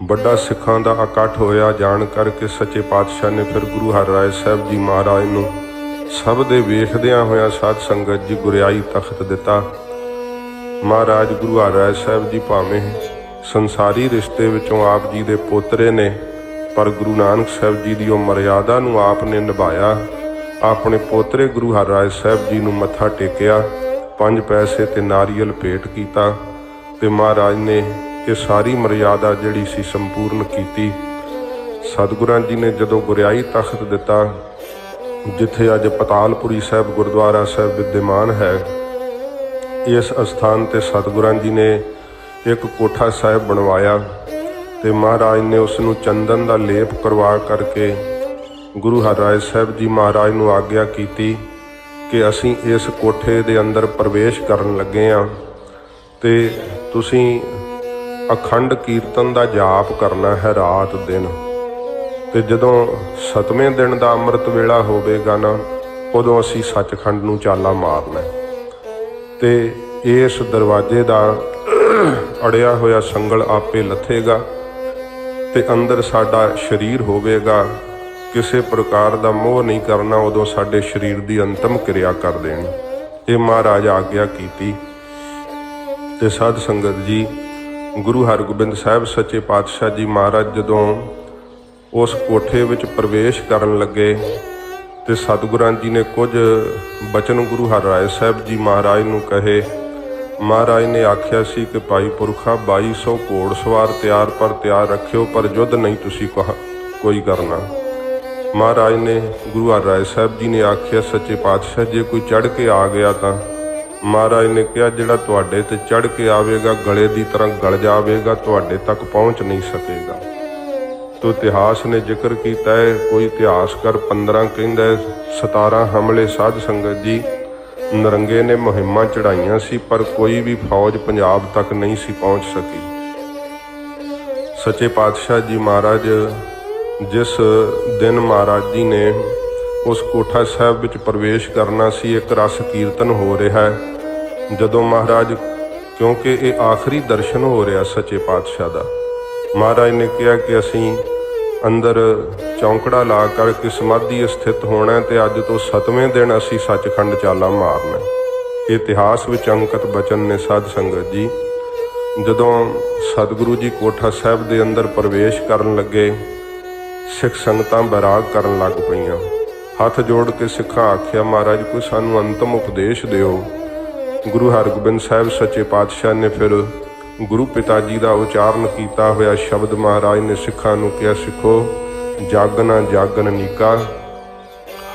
ਵੱਡਾ ਸਿੱਖਾਂ ਦਾ ਇਕੱਠ ਹੋਇਆ, ਜਾਣ ਕਰਕੇ ਸੱਚੇ ਪਾਤਸ਼ਾਹ ਨੇ ਫਿਰ ਗੁਰੂ ਹਰਿਰਾਏ ਸਾਹਿਬ ਜੀ ਮਹਾਰਾਜ ਨੂੰ ਸਭ ਦੇ ਵੇਖਦਿਆਂ ਹੋਇਆ ਸਾਧ ਸੰਗਤ ਜੀ ਗੁਰਿਆਈ ਤਖਤ ਦਿੱਤਾ। ਮਹਾਰਾਜ ਗੁਰੂ ਹਰਿਰਾਏ ਸਾਹਿਬ ਜੀ ਭਾਵੇਂ ਸੰਸਾਰੀ ਰਿਸ਼ਤੇ ਵਿੱਚੋਂ ਆਪ ਜੀ ਦੇ ਪੋਤਰੇ ਨੇ, ਪਰ ਗੁਰੂ ਨਾਨਕ ਸਾਹਿਬ ਜੀ ਦੀ ਉਹ ਮਰਿਆਦਾ ਨੂੰ ਆਪ ਨੇ ਨਿਭਾਇਆ। ਆਪਣੇ ਪੋਤਰੇ ਗੁਰੂ ਹਰਿਰਾਏ ਸਾਹਿਬ ਜੀ ਨੂੰ ਮੱਥਾ ਟੇਕਿਆ, ਪੰਜ ਪੈਸੇ ਤੇ ਨਾਰੀਅਲ ਭੇਟ ਕੀਤਾ ਤੇ ਮਹਾਰਾਜ ਨੇ ਇਹ ਸਾਰੀ ਮਰਿਆਦਾ ਜਿਹੜੀ ਸੀ ਸੰਪੂਰਨ ਕੀਤੀ। ਸਤਿਗੁਰਾਂ ਜੀ ਨੇ ਜਦੋਂ ਗੁਰਿਆਈ ਤਖਤ ਦਿੱਤਾ, ਜਿੱਥੇ ਅੱਜ ਪਤਾਲਪੁਰੀ ਸਾਹਿਬ ਗੁਰਦੁਆਰਾ ਸਾਹਿਬ ਵਿਦਿਮਾਨ ਹੈ, ਇਸ ਅਸਥਾਨ ਤੇ ਸਤਿਗੁਰਾਂ ਜੀ ਨੇ ਇੱਕ ਕੋਠਾ ਸਾਹਿਬ ਬਣਵਾਇਆ ਤੇ ਮਹਾਰਾਜ ਨੇ ਉਸ ਨੂੰ ਚੰਦਨ ਦਾ ਲੇਪ ਕਰਵਾ ਕਰਕੇ ਗੁਰੂ ਹਰਿਰਾਏ ਸਾਹਿਬ ਜੀ ਮਹਾਰਾਜ ਨੂੰ ਆਗਿਆ ਕੀਤੀ ਕਿ ਅਸੀਂ ਇਸ ਕੋਠੇ ਦੇ ਅੰਦਰ ਪ੍ਰਵੇਸ਼ ਕਰਨ ਲੱਗੇ ਹਾਂ ਤੇ ਤੁਸੀਂ ਅਖੰਡ ਕੀਰਤਨ ਦਾ ਜਾਪ ਕਰਨਾ ਹੈ ਰਾਤ ਦਿਨ। ਤੇ ਜਦੋਂ ਸਤਵੇਂ ਦਿਨ ਦਾ ਅੰਮ੍ਰਿਤ ਵੇਲਾ ਹੋਵੇਗਾ ਨਾ, ਉਦੋਂ ਅਸੀਂ ਸੱਚਖੰਡ ਨੂੰ ਚਾਲਾ ਮਾਰਨਾ ਹੈ। ਤੇ ਇਸ ਦਰਵਾਜ਼ੇ ਦਾ ਅੜਿਆ ਹੋਇਆ ਸੰਗਲ ਆਪੇ ਲੱਥੇਗਾ ਤੇ ਅੰਦਰ ਸਾਡਾ ਸਰੀਰ ਹੋਵੇਗਾ। ਕਿਸੇ ਪ੍ਰਕਾਰ ਦਾ ਮੋਹ ਨਹੀਂ ਕਰਨਾ, ਉਦੋਂ ਸਾਡੇ ਸਰੀਰ ਦੀ ਅੰਤਮ ਕਿਰਿਆ ਕਰ ਦੇਣੀ। ਇਹ ਮਹਾਰਾਜ ਆਗਿਆ ਕੀਤੀ। ਤੇ ਸਾਧ ਸੰਗਤ ਜੀ ਗੁਰੂ ਹਰਗੋਬਿੰਦ ਸਾਹਿਬ ਸੱਚੇ ਪਾਤਸ਼ਾਹ ਜੀ ਮਹਾਰਾਜ ਜਦੋਂ ਉਸ ਕੋਠੇ ਵਿੱਚ ਪ੍ਰਵੇਸ਼ ਕਰਨ ਲੱਗੇ ਤੇ ਸਤਿਗੁਰਾਂ ਜੀ ਨੇ ਕੁਝ ਬਚਨ ਗੁਰੂ ਹਰ ਰਾਏ ਸਾਹਿਬ ਜੀ ਮਹਾਰਾਜ ਨੂੰ ਕਹੇ, ਮਹਾਰਾਜ ਨੇ ਆਖਿਆ ਸੀ ਕਿ ਭਾਈ ਪੁਰਖਾ 2200 ਘੋੜ ਸਵਾਰ ਤਿਆਰ ਪਰ ਤਿਆਰ ਰੱਖਿਓ, ਪਰ ਯੁੱਧ ਨਹੀਂ ਤੁਸੀਂ ਕਹਾ- ਕੋਈ ਕਰਨਾ। ਮਹਾਰਾਜ ਨੇ ਗੁਰੂ ਹਰ ਰਾਏ ਸਾਹਿਬ ਜੀ ਨੇ ਆਖਿਆ, ਸੱਚੇ ਪਾਤਸ਼ਾਹ, ਜੇ ਕੋਈ ਚੜ ਕੇ ਆ ਗਿਆ ਤਾਂ ਮਹਾਰਾਜ ਨੇ ਕਿਹਾ ਜਿਹੜਾ ਤੁਹਾਡੇ ਤੇ ਚੜ ਕੇ ਆਵੇਗਾ ਗਲੇ ਦੀ ਤਰ੍ਹਾਂ ਗਲ ਜਾਵੇਗਾ ਤੁਹਾਡੇ ਤੱਕ ਪਹੁੰਚ ਨਹੀਂ ਸਕੇਗਾ। ਤੋ ਇਤਿਹਾਸ ਨੇ ਜ਼ਿਕਰ ਕੀਤਾ ਹੈ ਕੋਈ ਇਤਿਹਾਸਕਾਰ 15 ਕਹਿੰਦਾ ਹੈ, 17 ਹਮਲੇ ਸਾਧ ਸੰਗਤ ਜੀ। ਨਰੰਗੇ ਨੇ ਮੁਹਿੰਮਾਂ ਚੜਾਈਆਂ ਸੀ ਪਰ ਕੋਈ ਵੀ ਫੌਜ ਪੰਜਾਬ ਤੱਕ ਨਹੀਂ ਸੀ ਪਹੁੰਚ ਸਕੀ। ਸੱਚੇ ਪਾਤਸ਼ਾਹ ਜੀ ਮਹਾਰਾਜ ਜਿਸ ਦਿਨ ਮਹਾਰਾਜ ਜੀ ਨੇ ਉਸ ਕੋਠਾ ਸਾਹਿਬ ਵਿੱਚ ਪ੍ਰਵੇਸ਼ ਕਰਨਾ ਸੀ, ਇੱਕ ਰਸ ਕੀਰਤਨ ਹੋ ਰਿਹਾ ਹੈ। ਜਦੋਂ ਮਹਾਰਾਜ, ਕਿਉਂਕਿ ਇਹ ਆਖਰੀ ਦਰਸ਼ਨ ਹੋ ਰਿਹਾ ਸੱਚੇ ਪਾਤਸ਼ਾਹ ਦਾ, ਮਹਾਰਾਜ ਨੇ ਕਿਹਾ ਕਿ ਅਸੀਂ ਅੰਦਰ ਚੌਂਕੜਾ ਲਾ ਕਰਕੇ ਸਮਾਧੀ ਸਥਿਤ ਹੋਣਾ ਹੈ ਤੇ ਅੱਜ ਤੋਂ 7ਵੇਂ ਦਿਨ ਅਸੀਂ ਸੱਚਖੰਡ ਚਾਲਾ ਮਾਰਨਾ ਇਤਿਹਾਸ ਵਿੱਚ ਅੰਕਿਤ ਬਚਨ ਨੇ ਸਾਧ ਸੰਗਤ ਜੀ, ਜਦੋਂ ਸਤਿਗੁਰੂ ਜੀ ਕੋਠਾ ਸਾਹਿਬ ਦੇ ਅੰਦਰ ਪ੍ਰਵੇਸ਼ ਕਰਨ ਲੱਗੇ, ਸਿੱਖ ਸੰਗਤਾਂ ਬੈਰਾਗ ਕਰਨ ਲੱਗ ਪਈਆਂ। ਹੱਥ ਜੋੜ ਕੇ ਸਿੱਖਾਂ ਆਖਿਆ, ਮਹਾਰਾਜ, ਕੋਈ ਸਾਨੂੰ ਅੰਤਮ ਉਪਦੇਸ਼ ਦਿਓ। ਗੁਰੂ ਹਰਗੋਬਿੰਦ ਸਾਹਿਬ ਸੱਚੇ ਪਾਤਸ਼ਾਹ ਨੇ ਫਿਰ ਗੁਰੂ ਪਿਤਾ ਜੀ ਦਾ ਉਚਾਰਨ ਕੀਤਾ ਹੋਇਆ ਸ਼ਬਦ ਮਹਾਰਾਜ ਨੇ ਸਿੱਖਾਂ ਨੂੰ ਕਿਹਾ, ਸਿੱਖੋ, ਜਾਗਣਾ, ਜਾਗਣ ਨੀਕਾ,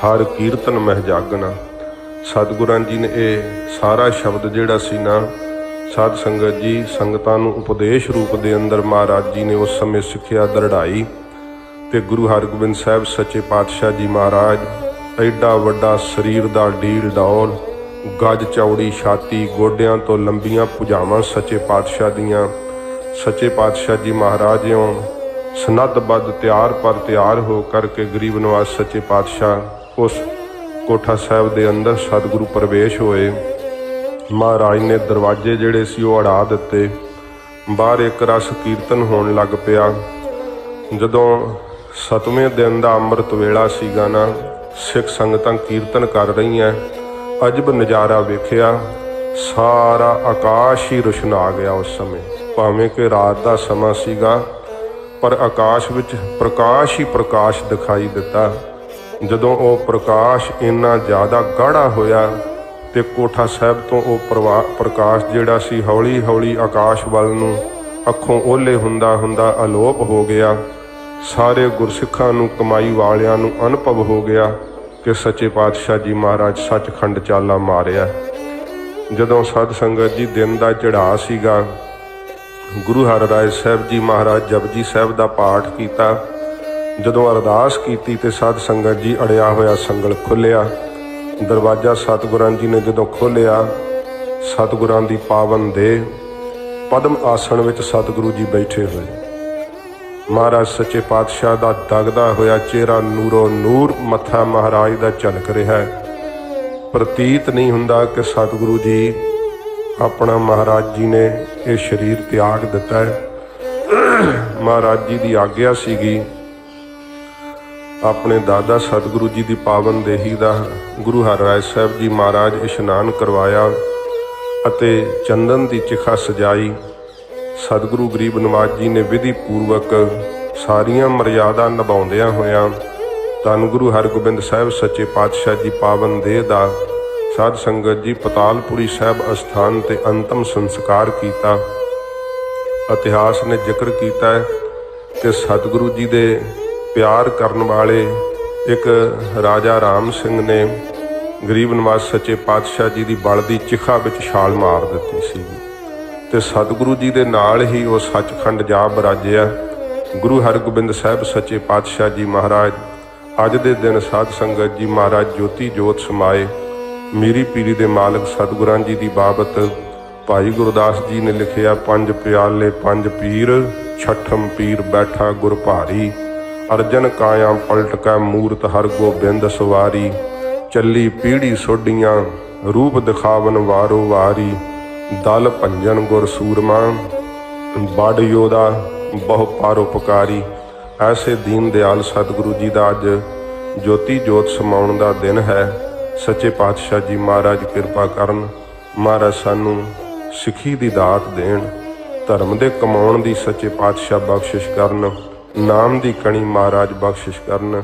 ਹਰ ਕੀਰਤਨ ਮਹਿ ਜਾਗਣਾ। ਸਤਿਗੁਰਾਂ ਜੀ ਨੇ ਇਹ ਸਾਰਾ ਸ਼ਬਦ ਜਿਹੜਾ ਸੀ ਨਾ, ਸਾਧ ਸੰਗਤ ਜੀ ਸੰਗਤਾਂ ਨੂੰ ਉਪਦੇਸ਼ ਰੂਪ ਦੇ ਅੰਦਰ ਮਹਾਰਾਜ ਜੀ ਨੇ ਉਸ ਸਮੇਂ ਸਿੱਖਿਆ, ਦਰੜਾਈ। ਤੇ ਗੁਰੂ ਹਰਗੋਬਿੰਦ ਸਾਹਿਬ ਸੱਚੇ ਪਾਤਸ਼ਾਹ ਜੀ ਮਹਾਰਾਜ, ਐਡਾ ਵੱਡਾ ਸਰੀਰ ਦਾ ਢੀਲ ਡੌਲ ਗੱਜ ਚੌੜੀ ਛਾਤੀ ਗੋਡਿਆਂ ਤੋਂ ਲੰਬੀਆਂ ਭੁਜਾਵਾਂ ਸੱਚੇ ਪਾਤਸ਼ਾਹ ਦੀਆਂ। ਸੱਚੇ ਪਾਤਸ਼ਾਹ ਜੀ ਮਹਾਰਾਜ ਮਹਾਰਾਜਿਓ ਸਨੱਧਬੱਧ ਤਿਆਰ ਪਰ ਤਿਆਰ ਹੋ ਕਰਕੇ ਗਰੀਬ ਨਿਵਾਸ ਸੱਚੇ ਪਾਤਸ਼ਾਹ, ਉਸ ਕੋਠਾ ਸਾਹਿਬ ਦੇ ਅੰਦਰ ਸਤਿਗੁਰੂ ਪ੍ਰਵੇਸ਼ ਹੋਏ। ਮਹਾਰਾਜ ਨੇ ਦਰਵਾਜ਼ੇ ਜਿਹੜੇ ਸੀ ਉਹ ਅੜਾ ਦਿੱਤੇ। ਬਾਹਰ ਇੱਕ ਰਸ ਕੀਰਤਨ ਹੋਣ ਲੱਗ ਪਿਆ। ਜਦੋਂ ਸਤਵੇਂ ਦਿਨ ਦਾ ਅੰਮ੍ਰਿਤ ਵੇਲਾ ਸੀਗਾ ਨਾ, ਸਿੱਖ ਸੰਗਤਾਂ ਕੀਰਤਨ ਕਰ ਰਹੀਆਂ। ਅਜਬ ਨਜ਼ਾਰਾ ਵੇਖਿਆ, ਸਾਰਾ ਆਕਾਸ਼ ਹੀ ਰੁਸ਼ਨਾ ਗਿਆ ਉਸ ਸਮੇਂ। ਭਾਵੇਂ ਕਿ ਰਾਤ ਦਾ ਸਮਾਂ ਸੀਗਾ, ਪਰ ਆਕਾਸ਼ ਵਿੱਚ ਪ੍ਰਕਾਸ਼ ਹੀ ਪ੍ਰਕਾਸ਼ ਦਿਖਾਈ ਦਿੱਤਾ। ਜਦੋਂ ਉਹ ਪ੍ਰਕਾਸ਼ ਇੰਨਾ ਜ਼ਿਆਦਾ ਗਾੜਾ ਹੋਇਆ ਤੇ ਕੋਠਾ ਸਾਹਿਬ ਤੋਂ ਉਹ ਪ੍ਰਵਾ- ਪ੍ਰਕਾਸ਼ ਜਿਹੜਾ ਸੀ ਹੌਲੀ ਹੌਲੀ ਆਕਾਸ਼ ਵੱਲ ਨੂੰ ਅੱਖੋਂ ਓਲੇ ਹੁੰਦਾ ਹੁੰਦਾ ਅਲੋਪ ਹੋ ਗਿਆ। ਸਾਰੇ ਗੁਰਸਿੱਖਾਂ ਨੂੰ, ਕਮਾਈ ਵਾਲਿਆਂ ਨੂੰ ਅਨੁਭਵ ਹੋ ਗਿਆ ਕਿ ਸੱਚੇ ਪਾਤਸ਼ਾਹ ਜੀ ਮਹਾਰਾਜ ਸੱਚਖੰਡ ਚਾਲਾ ਮਾਰਿਆ। ਜਦੋਂ ਸਾਧ ਸੰਗਤ ਜੀ ਦਿਨ ਦਾ ਚੜਾ ਸੀਗਾ, ਗੁਰੂ ਹਰਿਰਾਏ ਸਾਹਿਬ ਜੀ ਮਹਾਰਾਜ ਜਪਜੀ ਸਾਹਿਬ ਦਾ ਪਾਠ ਕੀਤਾ। ਜਦੋਂ ਅਰਦਾਸ ਕੀਤੀ ਤੇ ਸਾਧ ਸੰਗਤ ਜੀ ਅੜਿਆ ਹੋਇਆ ਸੰਗਲ ਖੁੱਲਿਆ ਦਰਵਾਜ਼ਾ ਸਤਿਗੁਰਾਂ ਜੀ ਨੇ ਜਦੋਂ ਖੋਲ੍ਹਿਆ, ਸਤਿਗੁਰਾਂ ਦੀ ਪਾਵਨ ਦੇ ਪਦਮ ਆਸਣ ਵਿੱਚ ਸਤਿਗੁਰੂ ਜੀ ਬੈਠੇ ਹੋਏ। ਮਹਾਰਾਜ ਸੱਚੇ ਪਾਤਸ਼ਾਹ ਦਾ ਦਗਦਾ ਹੋਇਆ ਚਿਹਰਾ ਨੂਰੋ ਨੂਰ ਮੱਥਾ ਮਹਾਰਾਜ ਦਾ ਝਲਕ ਰਿਹਾ ਹੈ। ਪ੍ਰਤੀਤ ਨਹੀਂ ਹੁੰਦਾ ਕਿ ਸਤਿਗੁਰੂ ਜੀ ਆਪਣਾ ਮਹਾਰਾਜ ਜੀ ਨੇ ਇਹ ਸਰੀਰ ਤਿਆਗ ਦਿੱਤਾ ਹੈ। ਮਹਾਰਾਜ ਜੀ ਦੀ ਆਗਿਆ ਸੀਗੀ। ਆਪਣੇ ਦਾਦਾ ਸਤਿਗੁਰੂ ਜੀ ਦੀ ਪਾਵਨ ਦੇਹੀ ਦਾ ਗੁਰੂ ਹਰਿਰਾਏ ਸਾਹਿਬ ਜੀ ਮਹਾਰਾਜ ਇਸ਼ਨਾਨ ਕਰਵਾਇਆ ਅਤੇ ਚੰਦਨ ਦੀ ਚਿਖਾ ਸਜਾਈ। ਸਤਿਗੁਰੂ ਗਰੀਬ ਨਵਾਜ ਜੀ ਨੇ ਵਿਧੀ ਪੂਰਵਕ ਸਾਰੀਆਂ ਮਰਿਆਦਾ ਨਿਭਾਉਂਦਿਆਂ ਹੋਇਆਂ ਧੰਨ ਗੁਰੂ ਹਰਗੋਬਿੰਦ ਸਾਹਿਬ ਸੱਚੇ ਪਾਤਸ਼ਾਹ ਜੀ ਪਾਵਨ ਦੇਹ ਦਾ ਸਾਧ ਸੰਗਤ ਜੀ ਪਤਾਲਪੁਰੀ ਸਾਹਿਬ ਅਸਥਾਨ ਤੇ ਅੰਤਮ ਸੰਸਕਾਰ ਕੀਤਾ। ਇਤਿਹਾਸ ਨੇ ਜ਼ਿਕਰ ਕੀਤਾ ਹੈ ਕਿ ਸਤਿਗੁਰੂ ਜੀ ਦੇ ਪਿਆਰ ਕਰਨ ਵਾਲੇ ਇੱਕ ਰਾਜਾ ਰਾਮ ਸਿੰਘ ਨੇ ਗਰੀਬ ਨਵਾਜ ਸੱਚੇ ਪਾਤਸ਼ਾਹ ਜੀ ਦੀ ਬਲ ਦੀ ਚਿਖਾ ਵਿੱਚ ਛਾਲ ਮਾਰ ਦਿੱਤੀ ਸੀ ਤੇ ਸਤਿਗੁਰੂ ਜੀ ਦੇ ਨਾਲ ਹੀ ਉਹ ਸੱਚਖੰਡ ਜਾ ਬਰਾਜਿਆ ਗੁਰੂ ਹਰਗੋਬਿੰਦ ਸਾਹਿਬ ਸੱਚੇ ਪਾਤਸ਼ਾਹ ਜੀ ਮਹਾਰਾਜ, ਅੱਜ ਦੇ ਦਿਨ ਸਾਧ ਸੰਗਤ ਜੀ ਮਹਾਰਾਜ ਜੋਤੀ ਜੋਤ ਸਮਾਏ। ਮੀਰੀ ਪੀਰੀ ਦੇ ਮਾਲਕ ਸਤਿਗੁਰਾਂ ਜੀ ਦੀ ਬਾਬਤ ਭਾਈ ਗੁਰਦਾਸ ਜੀ ਨੇ ਲਿਖਿਆ, ਪੰਜ ਪਿਆਲੇ ਪੰਜ ਪੀਰ, ਛਠਮ ਪੀਰ ਬੈਠਾ ਗੁਰ ਭਾਰੀ। ਅਰਜਨ ਕਾਇਆ ਪਲਟ ਕੈ ਮੂਰਤ ਹਰ ਗੋਬਿੰਦ ਸਵਾਰੀ। ਚੱਲੀ ਪੀੜੀ ਸੋਡੀਆਂ ਰੂਪ ਦਿਖਾਵਨ ਵਾਰੋ ਵਾਰੀ। ਦਲ ਭੰਜਨ ਗੁਰ ਸੂਰਮਾ ਬੜ ਯੋਦਾ ਬਹੁ ਪਰਉਪਕਾਰੀ ਐਸੇ ਦੀਨ ਦਿਆਲ ਸਤਿਗੁਰੂ ਜੀ ਦਾ ਅੱਜ ਜੋਤੀ ਜੋਤ ਸਮਾਉਣ ਦਾ ਦਿਨ ਹੈ। ਸੱਚੇ ਪਾਤਸ਼ਾਹ ਜੀ ਮਹਾਰਾਜ ਕਿਰਪਾ ਕਰਨ, ਮਹਾਰਾਜ ਸਾਨੂੰ ਸਿੱਖੀ ਦੀ ਦਾਤ ਦੇਣ, ਧਰਮ ਦੇ ਕਮਾਉਣ ਦੀ ਸੱਚੇ ਪਾਤਸ਼ਾਹ ਬਖਸ਼ਿਸ਼ ਕਰਨ, ਨਾਮ ਦੀ ਕਣੀ ਮਹਾਰਾਜ ਬਖਸ਼ਿਸ਼ ਕਰਨ।